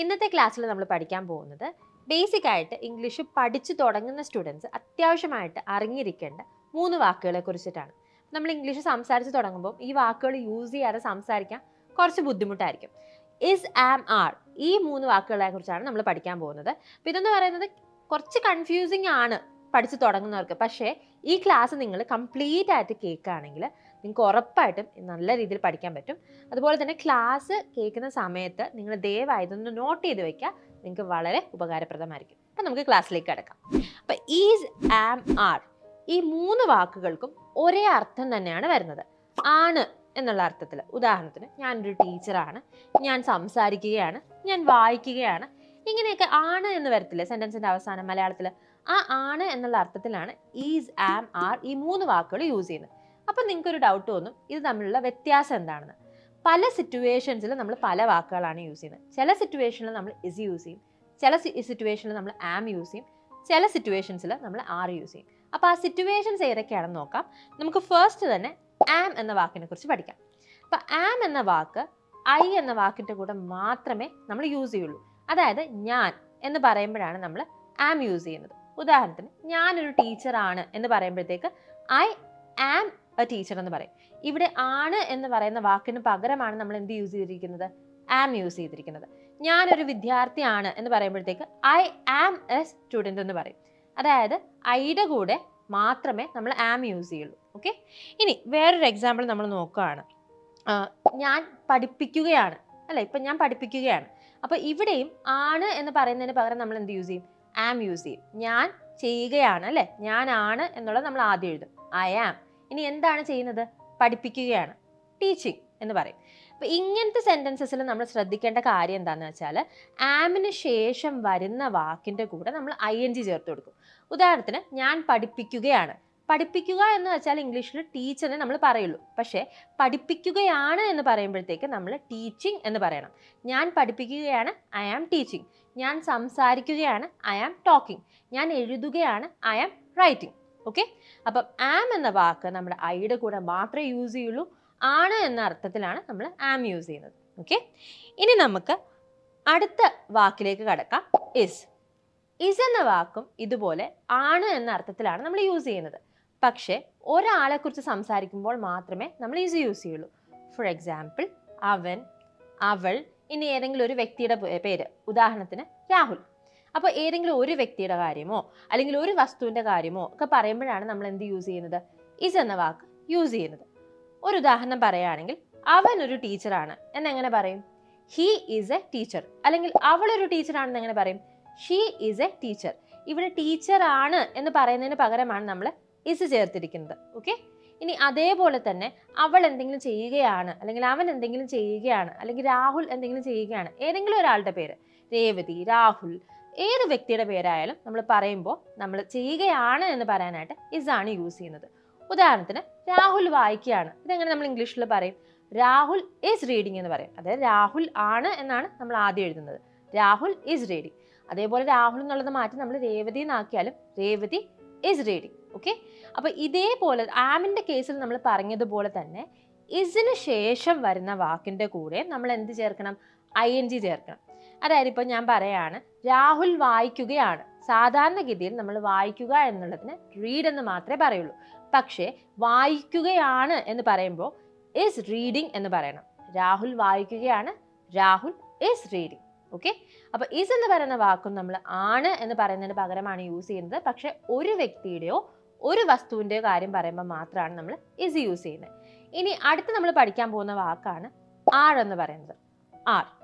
ഇന്നത്തെ ക്ലാസ്സിൽ നമ്മൾ പഠിക്കാൻ പോകുന്നത് ബേസിക് ആയിട്ട് ഇംഗ്ലീഷ് പഠിച്ചു തുടങ്ങുന്ന സ്റ്റുഡൻസ് അത്യാവശ്യമായിട്ട് അറിഞ്ഞിരിക്കേണ്ട മൂന്ന് വാക്കുകളെ കുറിച്ചിട്ടാണ്. നമ്മൾ ഇംഗ്ലീഷ് സംസാരിച്ച് തുടങ്ങുമ്പോൾ ഈ വാക്കുകൾ യൂസ് ചെയ്യാതെ സംസാരിക്കാൻ കുറച്ച് ബുദ്ധിമുട്ടായിരിക്കും. ഇസ് ആം ആർ ഈ മൂന്ന് വാക്കുകളെ കുറിച്ചാണ് നമ്മൾ പഠിക്കാൻ പോകുന്നത്. അപ്പോൾ ഇതെന്ന് പറയുന്നത് കുറച്ച് കൺഫ്യൂസിങ് ആണ് പഠിച്ചു തുടങ്ങുന്നവർക്ക്. പക്ഷേ ഈ ക്ലാസ് നിങ്ങൾ കംപ്ലീറ്റ് ആയിട്ട് കേൾക്കുകയാണെങ്കിൽ നിങ്ങൾക്ക് ഉറപ്പായിട്ടും നല്ല രീതിയിൽ പഠിക്കാൻ പറ്റും. അതുപോലെ തന്നെ ക്ലാസ് കേൾക്കുന്ന സമയത്ത് നിങ്ങൾ ദയവായി ഇതൊന്ന് നോട്ട് ചെയ്ത് വയ്ക്കുക നിങ്ങൾക്ക് വളരെ ഉപകാരപ്രദമായിരിക്കും. അപ്പം നമുക്ക് ക്ലാസ്സിലേക്ക് കിടക്കാം. അപ്പം ഈസ് ആം ആർ ഈ മൂന്ന് വാക്കുകൾക്കും ഒരേ അർത്ഥം തന്നെയാണ് വരുന്നത്. ആണ് എന്നുള്ള അർത്ഥത്തിൽ. ഉദാഹരണത്തിന് ഞാനൊരു ടീച്ചറാണ് ഞാൻ സംസാരിക്കുകയാണ്. ഞാൻ വായിക്കുകയാണ്. ഇങ്ങനെയൊക്കെ ആണ് എന്ന് വരത്തില്ല? സെന്റൻസിന്റെ അവസാനം മലയാളത്തിൽ ആ ആണ് എന്നുള്ള അർത്ഥത്തിലാണ് ഈസ് ആം ആർ ഈ മൂന്ന് വാക്കുകൾ യൂസ് ചെയ്യുന്നത്. അപ്പം നിങ്ങൾക്കൊരു ഡൗട്ട് തോന്നും ഇത് തമ്മിലുള്ള വ്യത്യാസം എന്താണെന്ന്. പല സിറ്റുവേഷൻസിൽ നമ്മൾ പല വാക്കുകളാണ് യൂസ് ചെയ്യുന്നത്. ചില സിറ്റുവേഷനിൽ നമ്മൾ ഇസ് യൂസ് ചെയ്യും. ചില സിറ്റുവേഷനിൽ നമ്മൾ ആം യൂസ് ചെയ്യും. ചില സിറ്റുവേഷൻസിൽ നമ്മൾ ആർ യൂസ് ചെയ്യും. അപ്പോൾ ആ സിറ്റുവേഷൻസ് ഏതൊക്കെയാണെന്ന് നോക്കാം. നമുക്ക് ഫസ്റ്റ് തന്നെ ആം എന്ന വാക്കിനെ കുറിച്ച് പഠിക്കാം. അപ്പോൾ ആം എന്ന വാക്ക് ഐ എന്ന വാക്കിന്റെ കൂടെ മാത്രമേ നമ്മൾ യൂസ് ചെയ്യുള്ളൂ. അതായത് ഞാൻ എന്ന് പറയുമ്പോഴാണ് നമ്മൾ ആം യൂസ് ചെയ്യുന്നത്. ഉദാഹരണത്തിന് ഞാനൊരു ടീച്ചറാണ് എന്ന് പറയുമ്പോഴത്തേക്ക് ഐ ആം ടീച്ചർ എന്ന് പറയും. ഇവിടെ ആണ് എന്ന് പറയുന്ന വാക്കിന് പകരമാണ് നമ്മൾ എന്ത് യൂസ് ചെയ്തിരിക്കുന്നത്? ആം യൂസ് ചെയ്തിരിക്കുന്നത്. ഞാനൊരു വിദ്യാർത്ഥിയാണ് എന്ന് പറയുമ്പോഴത്തേക്ക് ഐ ആം എ സ്റ്റുഡന്റ് എന്ന് പറയും. അതായത് ഐയുടെ കൂടെ മാത്രമേ നമ്മൾ ആം യൂസ് ചെയ്യുള്ളൂ. ഓക്കെ ഇനി വേറൊരു എക്സാമ്പിൾ നമ്മൾ നോക്കുകയാണ്. ഞാൻ പഠിപ്പിക്കുകയാണ്. അല്ല? ഇപ്പം ഞാൻ പഠിപ്പിക്കുകയാണ്. അപ്പോൾ ഇവിടെയും ആണ് എന്ന് പറയുന്നതിന് പകരം നമ്മൾ എന്ത് യൂസ് ചെയ്യും? ആം യൂസ് ചെയ്യും. ഞാൻ ചെയ്യുകയാണ് അല്ലേ? ഞാനാണ് എന്നുള്ളത് നമ്മൾ ആദ്യം എഴുതും. ഐ ആം ഇനി എന്താണ് ചെയ്യുന്നത്? പഠിപ്പിക്കുകയാണ്. ടീച്ചിങ് എന്ന് പറയും. അപ്പോൾ ഇങ്ങനത്തെ സെന്റൻസസിൽ നമ്മൾ ശ്രദ്ധിക്കേണ്ട കാര്യം എന്താണെന്ന് വെച്ചാൽ ആമിന് ശേഷം വരുന്ന വാക്കിന്റെ കൂടെ നമ്മൾ ഐ എൻ ജി ചേർത്ത് കൊടുക്കും. ഉദാഹരണത്തിന് ഞാൻ പഠിപ്പിക്കുകയാണ്. പഠിപ്പിക്കുക എന്ന് വെച്ചാൽ ഇംഗ്ലീഷിൽ ടീച്ചറിനെ നമ്മൾ പറയുള്ളൂ. പക്ഷേ പഠിപ്പിക്കുകയാണ് എന്ന് പറയുമ്പോഴത്തേക്ക് നമ്മൾ ടീച്ചിങ് എന്ന് പറയണം. ഞാൻ പഠിപ്പിക്കുകയാണ് ഐ ആം ടീച്ചിങ് ഞാൻ സംസാരിക്കുകയാണ് ഐ ആം ടോക്കിംഗ് ഞാൻ എഴുതുകയാണ് ഐ ആം റൈറ്റിംഗ് ഓക്കെ അപ്പം ആം എന്ന വാക്ക് നമ്മുടെ ഐയുടെ കൂടെ മാത്രമേ യൂസ് ചെയ്യുള്ളൂ. ആണ് എന്ന അർത്ഥത്തിലാണ് നമ്മൾ ആം യൂസ് ചെയ്യുന്നത്. ഓക്കെ ഇനി നമുക്ക് അടുത്ത വാക്കിലേക്ക് കടക്കാം. ഇസ് ഇസ് എന്ന വാക്കും ഇതുപോലെ ആണ് എന്ന അർത്ഥത്തിലാണ് നമ്മൾ യൂസ് ചെയ്യുന്നത്. പക്ഷേ ഒരാളെക്കുറിച്ച് സംസാരിക്കുമ്പോൾ മാത്രമേ നമ്മൾ ഇസ് യൂസ് ചെയ്യുള്ളൂ. ഫോർ എക്സാമ്പിൾ അവൻ അവൾ ഇനി ഏതെങ്കിലും ഒരു വ്യക്തിയുടെ പേര്. ഉദാഹരണത്തിന് രാഹുൽ. അപ്പോൾ ഏതെങ്കിലും ഒരു വ്യക്തിയുടെ കാര്യമോ അല്ലെങ്കിൽ ഒരു വസ്തുവിന്റെ കാര്യമോ ഒക്കെ പറയുമ്പോഴാണ് നമ്മൾ എന്ത് യൂസ് ചെയ്യുന്നത്? ഇസ് എന്ന വാക്ക് യൂസ് ചെയ്യുന്നത്. ഒരു ഉദാഹരണം പറയുകയാണെങ്കിൽ അവൻ ഒരു ടീച്ചറാണ് എന്നെങ്ങനെ പറയും? ഹീ ഈസ് എ ടീച്ചർ അല്ലെങ്കിൽ അവളൊരു ടീച്ചറാണെന്ന് എങ്ങനെ പറയും? ഷീ ഈസ് എ ടീച്ചർ ഇവിടെ ടീച്ചറാണ് എന്ന് പറയുന്നതിന് പകരമാണ് നമ്മൾ ഇസ് ചേർത്തിരിക്കുന്നത്. ഓക്കെ ഇനി അതേപോലെ തന്നെ അവൾ എന്തെങ്കിലും ചെയ്യുകയാണ് അല്ലെങ്കിൽ അവൻ എന്തെങ്കിലും ചെയ്യുകയാണ് അല്ലെങ്കിൽ രാഹുൽ എന്തെങ്കിലും ചെയ്യുകയാണ് ഏതെങ്കിലും ഒരാളുടെ പേര്. രേവതി രാഹുൽ ഏത് വ്യക്തിയുടെ പേരായാലും നമ്മൾ പറയുമ്പോൾ നമ്മൾ ചെയ്യുകയാണ് എന്ന് പറയാനായിട്ട് ഇസ് ആണ് യൂസ് ചെയ്യുന്നത്. ഉദാഹരണത്തിന് രാഹുൽ വായിക്കുകയാണ്. ഇതെങ്ങനെ നമ്മൾ ഇംഗ്ലീഷിൽ പറയും? രാഹുൽ ഈസ് റീഡിംഗ് എന്ന് പറയും. അതായത് രാഹുൽ ആണ് എന്നാണ് നമ്മൾ ആദ്യം എഴുതുന്നത്. രാഹുൽ ഈസ് റീഡിംഗ് അതേപോലെ രാഹുൽ എന്നുള്ളത് മാറ്റി നമ്മൾ രേവതി എന്നാക്കിയാലും രേവതി ഈസ് റീഡിംഗ് ഓക്കെ അപ്പോൾ ഇതേപോലെ ആമിന്റെ കേസിൽ നമ്മൾ പറഞ്ഞതുപോലെ തന്നെ ഇസിന് ശേഷം വരുന്ന വാക്കിന്റെ കൂടെ നമ്മൾ എന്ത് ചേർക്കണം? ഐ എൻ ജി ചേർക്കണം. അതായത് ഇപ്പോൾ ഞാൻ പറയാണ് രാഹുൽ വായിക്കുകയാണ്. സാധാരണഗതിയിൽ നമ്മൾ വായിക്കുക എന്നുള്ളതിന് റീഡ് എന്ന് മാത്രമേ പറയുള്ളൂ. പക്ഷേ വായിക്കുകയാണ് എന്ന് പറയുമ്പോൾ ഇസ് റീഡിംഗ് എന്ന് പറയണം. രാഹുൽ വായിക്കുകയാണ് രാഹുൽ ഇസ് റീഡിംഗ് ഓക്കെ അപ്പോൾ ഇസ് എന്ന് പറയുന്ന വാക്കും നമ്മൾ ആണ് എന്ന് പറയുന്നതിന് പകരമാണ് യൂസ് ചെയ്യുന്നത്. പക്ഷേ ഒരു വ്യക്തിയുടെയോ ഒരു വസ്തുവിന്റെയോ കാര്യം പറയുമ്പോൾ മാത്രമാണ് നമ്മൾ ഇസ് യൂസ് ചെയ്യുന്നത്. ഇനി അടുത്ത് നമ്മൾ പഠിക്കാൻ പോകുന്ന വാക്കാണ് ആർ എന്ന് പറയുന്നത്. ആർ.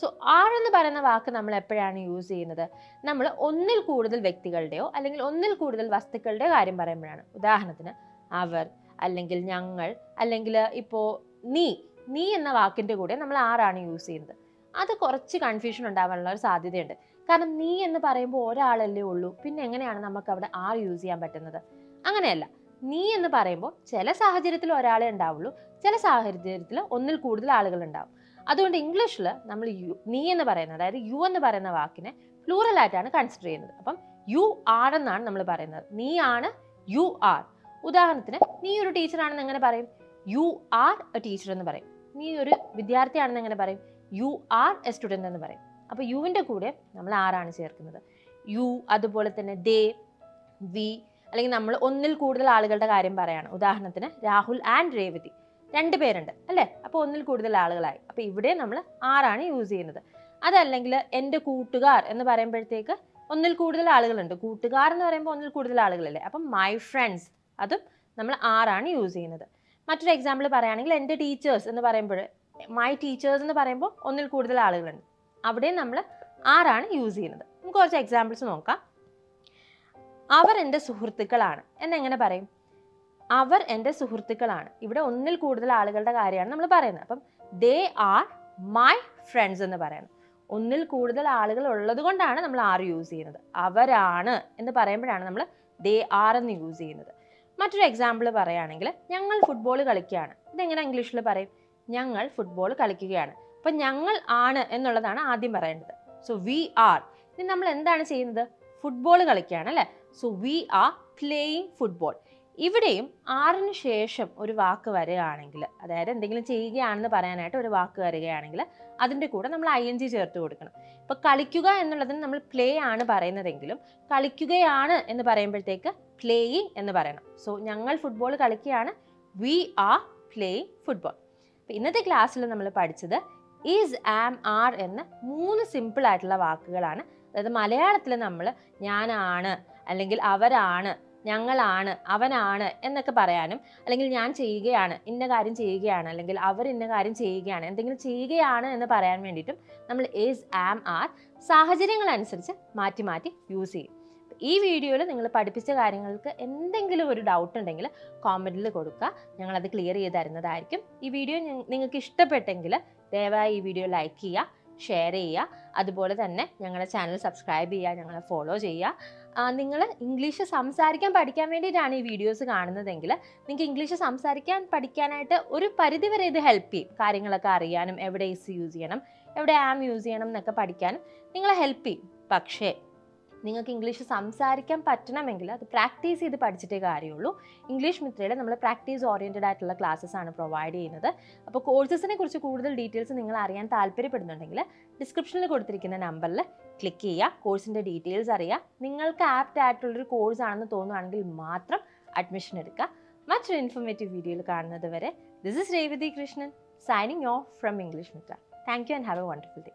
സോ ആർ എന്ന് പറയുന്ന വാക്ക് നമ്മൾ എപ്പോഴാണ് യൂസ് ചെയ്യുന്നത്? നമ്മൾ ഒന്നിൽ കൂടുതൽ വ്യക്തികളുടെയോ അല്ലെങ്കിൽ ഒന്നിൽ കൂടുതൽ വസ്തുക്കളുടെയോ കാര്യം പറയുമ്പോഴാണ്. ഉദാഹരണത്തിന് അവർ അല്ലെങ്കിൽ ഞങ്ങൾ അല്ലെങ്കിൽ ഇപ്പോൾ നീ നീ എന്ന വാക്കിന്റെ കൂടെ നമ്മൾ ആറാണ് യൂസ് ചെയ്യുന്നത്. അത് കുറച്ച് കൺഫ്യൂഷൻ ഉണ്ടാവാനുള്ള ഒരു സാധ്യതയുണ്ട്. കാരണം നീ എന്ന് പറയുമ്പോൾ ഒരാളല്ലേ ഉള്ളൂ. പിന്നെ എങ്ങനെയാണ് നമുക്ക് അവിടെ ആർ യൂസ് ചെയ്യാൻ പറ്റുന്നത്? അങ്ങനെയല്ല. നീ എന്ന് പറയുമ്പോൾ ചില സാഹചര്യത്തിൽ ഒരാളെ ഉണ്ടാവുള്ളൂ. ചില സാഹചര്യത്തിൽ ഒന്നിൽ കൂടുതൽ ആളുകൾ ഉണ്ടാവും. അതുകൊണ്ട് ഇംഗ്ലീഷിൽ നമ്മൾ യു നീ എന്ന് പറയുന്ന അതായത് യു എന്ന് പറയുന്ന വാക്കിനെ പ്ലൂറൽ ആയിട്ടാണ് കൺസിഡർ ചെയ്യുന്നത്. അപ്പം യു ആർ എന്നാണ് നമ്മൾ പറയുന്നത്. നീ ആണ് യു ആർ ഉദാഹരണത്തിന് നീ ഒരു ടീച്ചറാണെന്ന് എങ്ങനെ പറയും? യു ആർ എ ടീച്ചർ എന്ന് പറയും. നീ ഒരു വിദ്യാർത്ഥിയാണെന്ന് എങ്ങനെ പറയും? യു ആർ എ സ്റ്റുഡന്റ് എന്ന് പറയും. അപ്പോൾ യുവിന്റെ കൂടെ നമ്മൾ ആറാണ് ചേർക്കുന്നത്? യു അതുപോലെ തന്നെ ദേ വി അല്ലെങ്കിൽ നമ്മൾ ഒന്നിൽ കൂടുതൽ ആളുകളുടെ കാര്യം പറയാണ്. ഉദാഹരണത്തിന് രാഹുൽ ആൻഡ് രേവതി. രണ്ട് പേരുണ്ട് അല്ലേ? അപ്പോൾ ഒന്നിൽ കൂടുതൽ ആളുകളായി. അപ്പോൾ ഇവിടെ നമ്മൾ ആറാണ് യൂസ് ചെയ്യുന്നത്. അതല്ലെങ്കിൽ എന്റെ കൂട്ടുകാർ എന്ന് പറയുമ്പോഴത്തേക്ക് ഒന്നിൽ കൂടുതൽ ആളുകളുണ്ട്. കൂട്ടുകാർ എന്ന് പറയുമ്പോൾ ഒന്നിൽ കൂടുതൽ ആളുകളല്ലേ? അപ്പം മൈ ഫ്രണ്ട്സ് അതും നമ്മൾ ആറാണ് യൂസ് ചെയ്യുന്നത്. മറ്റൊരു എക്സാമ്പിൾ പറയുകയാണെങ്കിൽ എന്റെ ടീച്ചേഴ്സ് എന്ന് പറയുമ്പോൾ മൈ ടീച്ചേഴ്സ് എന്ന് പറയുമ്പോൾ ഒന്നിൽ കൂടുതൽ ആളുകളുണ്ട്. അവിടെ നമ്മൾ ആറാണ് യൂസ് ചെയ്യുന്നത്. നമുക്ക് കുറച്ച് എക്സാമ്പിൾസ് നോക്കാം. അവർ എന്റെ സുഹൃത്തുക്കളാണ്. എന്നെങ്ങനെ പറയും? അവർ എന്റെ സുഹൃത്തുക്കളാണ്. ഇവിടെ ഒന്നിൽ കൂടുതൽ ആളുകളുടെ കാര്യമാണ് നമ്മൾ പറയുന്നത്. അപ്പം ദേ ആർ മൈ ഫ്രണ്ട്സ് എന്ന് പറയണം ഒന്നിൽ കൂടുതൽ ആളുകൾ ഉള്ളത് കൊണ്ടാണ് നമ്മൾ ആർ യൂസ് ചെയ്യുന്നത്. അവരാണ് എന്ന് പറയുമ്പോഴാണ് നമ്മൾ ദേ ആർ എന്ന് യൂസ് ചെയ്യുന്നത്. മറ്റൊരു എക്സാമ്പിൾ പറയുകയാണെങ്കിൽ ഞങ്ങൾ ഫുട്ബോൾ കളിക്കുകയാണ്. ഇതെങ്ങനെ ഇംഗ്ലീഷിൽ പറയും? ഞങ്ങൾ ഫുട്ബോൾ കളിക്കുകയാണ്. അപ്പം ഞങ്ങൾ ആണ് എന്നുള്ളതാണ് ആദ്യം പറയേണ്ടത്. സോ വി ആർ ഇനി നമ്മൾ എന്താണ് ചെയ്യുന്നത്? ഫുട്ബോൾ കളിക്കുകയാണ് അല്ലേ? So we are playing football ഇവിടെയും ആറിന് ശേഷം ഒരു വാക്ക് വരികയാണെങ്കിൽ അതായത് എന്തെങ്കിലും ചെയ്യുകയാണെന്ന് പറയാനായിട്ട് ഒരു വാക്ക് വരികയാണെങ്കിൽ അതിന്റെ കൂടെ നമ്മൾ ഐ എൻ ജി ചേർത്ത് കൊടുക്കണം. ഇപ്പോൾ കളിക്കുക എന്നുള്ളതിന് നമ്മൾ പ്ലേ ആണ് പറയുന്നതെങ്കിലും കളിക്കുകയാണ് എന്ന് പറയുമ്പോഴത്തേക്ക് പ്ലേയിങ് എന്ന് പറയണം. സോ ഞങ്ങൾ ഫുട്ബോൾ കളിക്കുകയാണ് വി ആർ പ്ലേയിങ് ഫുട്ബോൾ ഇന്നത്തെ ക്ലാസ്സിൽ നമ്മൾ പഠിച്ചത് ഈസ് ആം ആർ എന്ന മൂന്ന് സിമ്പിൾ ആയിട്ടുള്ള വാക്കുകളാണ്. അതായത് മലയാളത്തിൽ നമ്മൾ ഞാനാണ് അല്ലെങ്കിൽ അവരാണ് ഞങ്ങളാണ് അവനാണ് എന്നൊക്കെ പറയാനും അല്ലെങ്കിൽ ഞാൻ ചെയ്യുകയാണ് ഇന്ന കാര്യം ചെയ്യുകയാണ് അല്ലെങ്കിൽ അവർ ഇന്ന കാര്യം ചെയ്യുകയാണ് എന്തെങ്കിലും ചെയ്യുകയാണ് എന്ന് പറയാൻ വേണ്ടിയിട്ടും നമ്മൾ ഈസ് ആം ആർ സാഹചര്യങ്ങളനുസരിച്ച് മാറ്റി മാറ്റി യൂസ് ചെയ്യും. ഈ വീഡിയോയിൽ നിങ്ങൾ പഠിപ്പിച്ച കാര്യങ്ങൾക്ക് എന്തെങ്കിലും ഒരു ഡൗട്ട് ഉണ്ടെങ്കിൽ കോമന്റിൽ കൊടുക്കുക. ഞങ്ങളത് ക്ലിയർ ചെയ്ത് തരുന്നതായിരിക്കും. ഈ വീഡിയോ നിങ്ങൾക്ക് ഇഷ്ടപ്പെട്ടെങ്കിൽ ദയവായി ഈ വീഡിയോ ലൈക്ക് ചെയ്യുക ഷെയർ ചെയ്യുക. അതുപോലെ തന്നെ ഞങ്ങളുടെ ചാനൽ സബ്സ്ക്രൈബ് ചെയ്യുക ഞങ്ങളെ ഫോളോ ചെയ്യുക. നിങ്ങൾ ഇംഗ്ലീഷ് സംസാരിക്കാൻ പഠിക്കാൻ വേണ്ടിയിട്ടാണ് ഈ വീഡിയോസ് കാണുന്നതെങ്കിൽ നിങ്ങൾക്ക് ഇംഗ്ലീഷ് സംസാരിക്കാൻ പഠിക്കാനായിട്ട് ഒരു പരിധി വരെ ഇത് ഹെൽപ്പ് ചെയ്യും. കാര്യങ്ങളൊക്കെ അറിയാനും എവിടെ ഇസ് യൂസ് ചെയ്യണം എവിടെ ആം യൂസ് ചെയ്യണം എന്നൊക്കെ പഠിക്കാനും നിങ്ങളെ ഹെൽപ്പ് ചെയ്യും. പക്ഷേ നിങ്ങൾക്ക് ഇംഗ്ലീഷ് സംസാരിക്കാൻ പറ്റണമെങ്കിൽ അത് പ്രാക്ടീസ് ചെയ്ത് പഠിച്ചിട്ടേ കാര്യമുള്ളൂ. ഇംഗ്ലീഷ് മിത്രയുടെ നമ്മൾ പ്രാക്ടീസ് ഓറിയന്റഡ് ആയിട്ടുള്ള ക്ലാസ്സസ് ആണ് പ്രൊവൈഡ് ചെയ്യുന്നത്. അപ്പോൾ കോഴ്സസിനെ കുറിച്ച് കൂടുതൽ ഡീറ്റെയിൽസ് നിങ്ങൾ അറിയാൻ താല്പര്യപ്പെടുന്നുണ്ടെങ്കിൽ ഡിസ്ക്രിപ്ഷനിൽ കൊടുത്തിരിക്കുന്ന നമ്പറിൽ ക്ലിക്ക് ചെയ്യുക. കോഴ്സിന്റെ ഡീറ്റെയിൽസ് അറിയുക. നിങ്ങൾക്ക് ആപ്റ്റ് ആയിട്ടുള്ളൊരു കോഴ്സ് ആണെന്ന് തോന്നുകയാണെങ്കിൽ മാത്രം അഡ്മിഷൻ എടുക്കുക. മറ്റൊരു ഇൻഫോർമേറ്റീവ് വീഡിയോയിൽ കാണുന്നത് വരെ this is Revathi Krishnan signing off from English Mitra thank you and have a wonderful day